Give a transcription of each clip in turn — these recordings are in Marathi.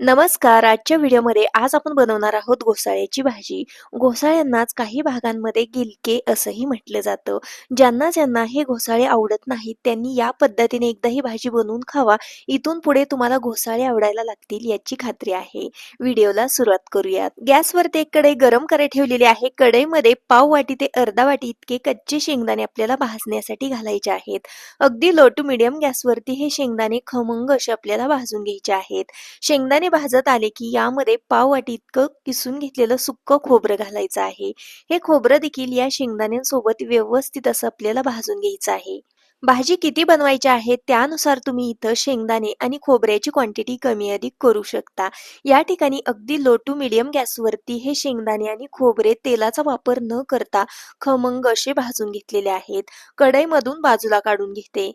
नमस्कार. आजच्या व्हिडिओमध्ये आज आपण बनवणार आहोत घोसाळ्याची भाजी. घोसाळ्यांनाच काही भागांमध्ये गिलके असंही म्हटलं जातं. ज्यांना ज्यांना हे घोसाळे आवडत नाहीत त्यांनी या पद्धतीने एकदा ही भाजी बनवून खावा. इथून पुढे तुम्हाला घोसाळे आवडायला लागतील याची खात्री आहे. व्हिडिओला सुरुवात करूयात. गॅसवरती एक कढई गरम करायला ठेवलेली आहे. कढईमध्ये पाव वाटी ते अर्धा वाटी इतके कच्चे शेंगदाणे आपल्याला भाजण्यासाठी घालायचे आहेत. अगदी लो टू मिडियम गॅसवरती हे शेंगदाणे खमंग असे आपल्याला भाजून घ्यायचे आहेत. शेंगदाणे भाजत आले की यामध्ये पाव वाटी इतकं किसून घेतलेलं सुक्क खोबरं घालायचं आहे. हे खोबरं देखील या शेंगदाण्यांसोबत व्यवस्थित असं आपल्याला भाजून घ्यायचं आहे. भाजी किती बनवायची आहे त्यानुसार तुम्ही इथं शेंगदाणे आणि खोबऱ्याची क्वांटिटी कमी अधिक करू शकता. या ठिकाणी अगदी लो टू मिडियम गॅसवरती हे शेंगदाणे आणि खोबरे तेलाचा वापर न करता खमंग असे भाजून घेतलेले आहेत. कढईमधून बाजूला काढून घेते.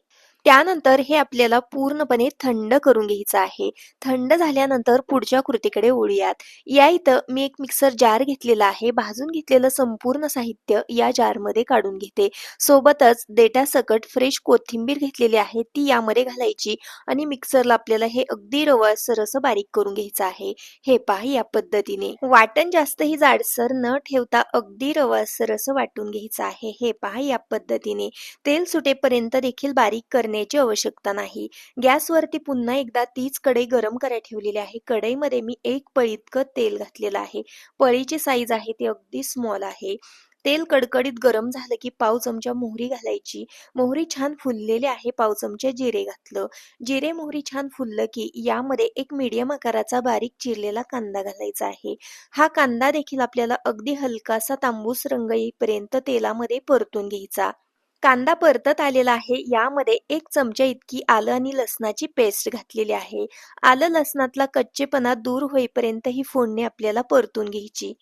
त्यानंतर हे आपल्याला पूर्णपणे थंड करून घ्यायचं आहे. थंड झाल्यानंतर पुढच्या कृतीकडे ओळूयात या इथं मी एक मिक्सर जार घेतलेला आहे. भाजून घेतलेलं संपूर्ण साहित्य या जारमध्ये काढून घेते. सोबतच देटा सकट फ्रेश कोथिंबीर घेतलेली आहे. ती यामध्ये घालायची आणि मिक्सरला आपल्याला हे अगदी रवासर असं बारीक करून घ्यायचं आहे. हे पहा या पद्धतीने. वाटण जास्तही जाडसर न ठेवता अगदी रवासर असं वाटून घ्यायचं आहे. हे पहा या पद्धतीने. तेल सुटेपर्यंत देखील बारीक करणे करण्याची आवश्यकता नाही. गॅसवरती पुन्हा एकदा तीच कढई गरम करायला ठेवलेली आहे. कढईमध्ये मी एक पळी इतकं तेल घातलेलं आहे. पळीची साईज आहे ती अगदी स्मॉल आहे. तेल कडकडीत गरम झालं की पाव चमचा मोहरी घालायची. मोहरी छान फुललेली आहे पाव चमचा जिरे घातलं. जिरे मोहरी छान फुललं की यामध्ये एक मीडियम आकाराचा बारीक चिरलेला कांदा घालायचा आहे. हा कांदा देखील आपल्याला अगदी हलकासा तांबूस रंग येईपर्यंत तेलामध्ये परतून घ्यायचा. कांदा परतत आलेला आहे. यामध्ये एक चमचा इतकी आलं आणि लसणाची पेस्ट घातलेली आहे. आलं लसणातला कच्चेपणा दूर होईपर्यंत ही फोडणी आपल्याला परतून घ्यायची.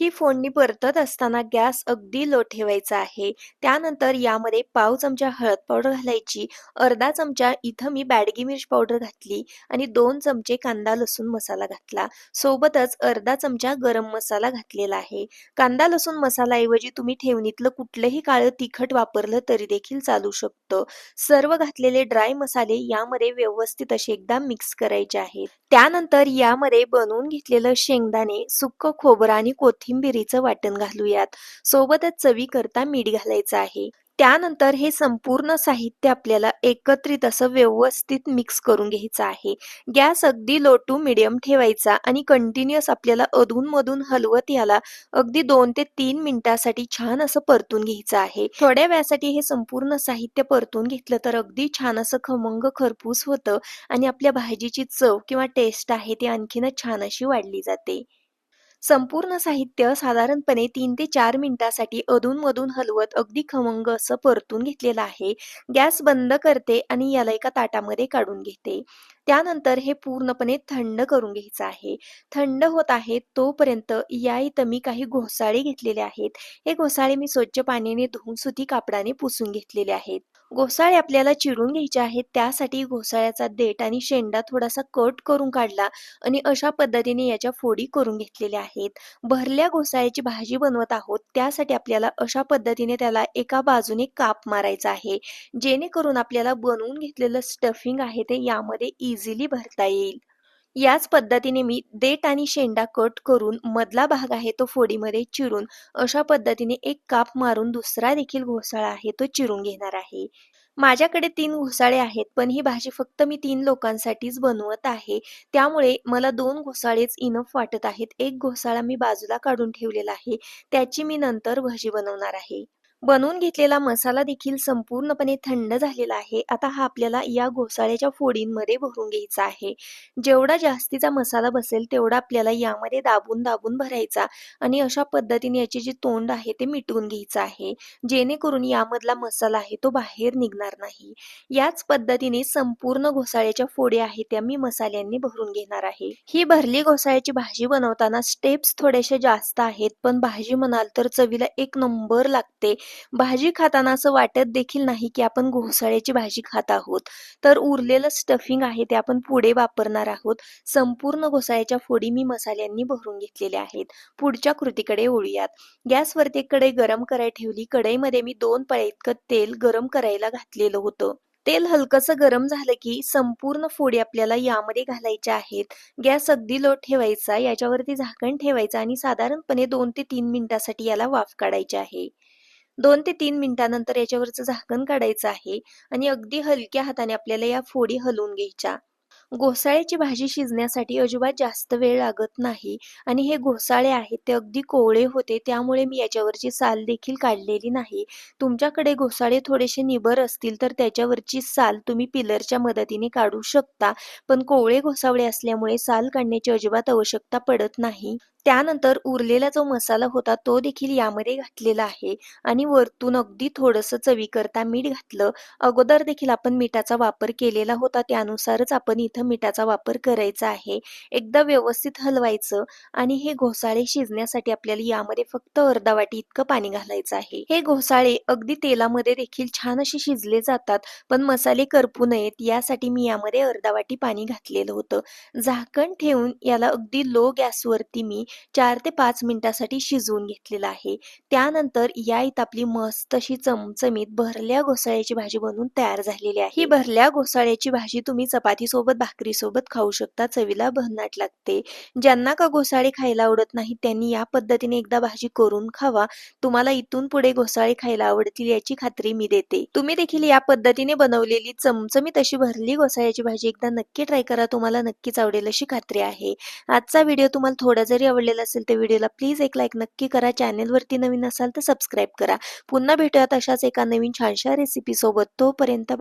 ही फोडणी परतत असताना गॅस अगदी लो ठेवायचा आहे. त्यानंतर यामध्ये पाव चमचा हळद पावडर घालायची अर्धा चमचा इथं मी बॅडगी मिर्च पावडर घातली आणि दोन चमचे कांदा लसूण मसाला घातला. सोबतच अर्धा चमचा गरम मसाला घातलेला आहे. कांदा लसूण मसाला ऐवजी तुम्ही ठेवणीतलं कुठलंही काळं तिखट वापरलं तरी देखील चालू शकतं. सर्व घातलेले ड्राय मसाले यामध्ये व्यवस्थित असे एकदा मिक्स करायचे आहेत. त्यानंतर यामध्ये बनवून घेतलेलं शेंगदाणे सुक्क खोबरं आणि कोथिंबिरीचं वाटण घालूयात. सोबतच चवी करता मीठ घालायचं आहे. त्यानंतर हे संपूर्ण साहित्य आपल्याला एकत्रित असं व्यवस्थित मिक्स करून घ्यायचं आहे. गॅस अगदी लो टू मिडियम ठेवायचा आणि कंटिन्युअस आपल्याला अधूनमधून हलवत याला अगदी दोन ते तीन मिनिटासाठी छान असं परतून घ्यायचं आहे. थोड्या वेळासाठी हे संपूर्ण साहित्य परतून घेतलं तर अगदी छान असं खमंग खरपूस होतं आणि आपल्या भाजीची चव किंवा टेस्ट आहे ती आणखीनच छान अशी वाढली जाते. संपूर्ण साहित्य साधारणपणे तीन ते चार मिनिटासाठी अधूनमधून हलवत अगदी खमंग असं परतून घेतलेलं आहे. गॅस बंद करते आणि याला एका ताटामध्ये काढून घेते. त्यानंतर हे पूर्णपणे थंड करून घ्यायचं आहे. थंड होत आहे तोपर्यंत या इथं मी काही घोसाळे घेतलेले आहेत. हे घोसाळे मी स्वच्छ पाण्याने धुवून सुती कापडाने पुसून घेतलेले आहेत. घोसाळे आपल्याला चिरून घ्यायचे आहेत. त्यासाठी घोसाळ्याचा देठ आणि शेंडा थोडासा कट करून काढला आणि अशा पद्धतीने याच्या फोडी करून घेतलेल्या आहेत. भरल्या घोसाळ्याची भाजी बनवत आहोत. त्यासाठी आपल्याला अशा पद्धतीने त्याला एका बाजूने काप मारायचा आहे. जेणेकरून आपल्याला बनवून घेतलेलं स्टफिंग आहे ते यामध्ये इझिली भरता येईल. याच पद्धतीने मी देठ आणि शेंडा कट करून मधला भाग आहे तो फोडीमध्ये चिरून अशा पद्धतीने एक काप मारून दुसरा देखील घोसाळा आहे तो चिरून घेणार आहे. माझ्याकडे तीन घोसाळे आहेत पण ही भाजी फक्त मी तीन लोकांसाठीच बनवत आहे. त्यामुळे मला दोन घोसाळेच इनफ वाटत आहेत. एक घोसाळा मी बाजूला काढून ठेवलेला आहे. त्याची मी नंतर भाजी बनवणार आहे. बनवून घेतलेला मसाला देखील संपूर्णपणे थंड झालेला आहे. आता हा आपल्याला या घोसाळ्याच्या फोडींमध्ये भरून घ्यायचा आहे. जेवढा जास्तीचा मसाला बसेल तेवढा आपल्याला यामध्ये दाबून दाबून भरायचा आणि अशा पद्धतीने याचे जे तोंड आहे ते मिटवून घ्यायचं आहे. जेणेकरून यामधला मसाला आहे तो बाहेर निघणार नाही. याच पद्धतीने संपूर्ण घोसाळ्याच्या फोडी आहेत त्या मी मसाल्यांनी भरून घेणार आहे. ही भरली घोसाळ्याची भाजी बनवताना स्टेप्स थोड्याशा जास्त आहेत पण भाजी म्हणाल तर चवीला एक नंबर लागते. भाजी खाताना असं वाटत देखील नाही की आपण घोसाळ्याची भाजी खात आहोत. तर उरलेलं स्टफिंग आहे ते आपण पुढे वापरणार आहोत. संपूर्ण घोसाळ्याच्या फोडी मी मसाल्यांनी भरून घेतलेल्या आहेत. पुढच्या कृतीकडे ओळूयात गॅसवरती एक कढई गरम करायला ठेवली. कढईमध्ये मी दोन पळे इतकं तेल गरम करायला घातलेलं होतं. तेल हलकंसं गरम झालं की संपूर्ण फोडी आपल्याला यामध्ये घालायच्या आहेत. गॅस अगदी लो ठेवायचा, याच्यावरती झाकण ठेवायचं आणि साधारणपणे दोन ते तीन मिनिटासाठी याला वाफ काढायची आहे. दोन ते तीन मिनिटानंतर याच्यावरचं झाकण काढायचं आहे आणि अगदी हलक्या हाताने आपल्याला या फोडी हलवून घ्यायच्या. घोसाळ्याची भाजी शिजण्यासाठी अजिबात जास्त वेळ लागत नाही आणि हे घोसाळे आहेत ते अगदी कोवळे होते त्यामुळे मी याच्यावरची साल देखील काढलेली नाही. तुमच्याकडे घोसाळे थोडेसे निबर असतील तर त्याच्यावरची साल तुम्ही पिलरच्या मदतीने काढू शकता. पण कोवळे घोसावळे असल्यामुळे साल काढण्याची अजिबात आवश्यकता पडत नाही. त्यानंतर उरलेला जो मसाला होता तो देखील यामध्ये घातलेला आहे आणि वरतून अगदी थोडंसं चवीकरता मीठ घातलं. अगोदर देखील आपण मिठाचा वापर केलेला होता त्यानुसारच आपण इथं मिठाचा वापर करायचा आहे. एकदा व्यवस्थित हलवायचं आणि हे घोसाळे शिजण्यासाठी आपल्याला यामध्ये फक्त अर्धा वाटी इतकं पाणी घालायचं आहे. हे घोसाळे अगदी तेलामध्ये देखील छान असे शिजले जातात, पण मसाले करपू नयेत यासाठी मी यामध्ये अर्धा वाटी पाणी घातलेलं होतं. झाकण ठेवून याला अगदी लो गॅसवरती मी चार ते पाच मिनिटासाठी शिजवून घेतलेलं आहे. त्यानंतर या इथं आपली मस्त अशी चमचमीत भरल्या घोसाळ्याची भाजी बनवून तयार झालेली आहे. ही भरल्या घोसाळ्याची भाजी तुम्ही चपाती सोबत भाकरी सोबत खाऊ शकता. चवीला भन्नाट लागते. ज्यांना का घोसाळे खायला आवडत नाही त्यांनी या पद्धतीने एकदा भाजी करून खावा. तुम्हाला इथून पुढे घोसाळे खायला आवडतील याची खात्री मी देते. तुम्ही देखील या पद्धतीने बनवलेली चमचमीत अशी भरली घोसाळ्याची भाजी एकदा नक्की ट्राय करा. तुम्हाला नक्कीच आवडेल अशी खात्री आहे. आजचा व्हिडिओ तुम्हाला थोडा जरी आवडलेला असेल तर व्हिडिओला प्लीज एक लाईक नक्की करा. चॅनेलवरती नवीन असाल तर सबस्क्राईब करा. पुन्हा भेटूयात अशाच एका नवीन छानशा रेसिपी सोबत. तोपर्यंत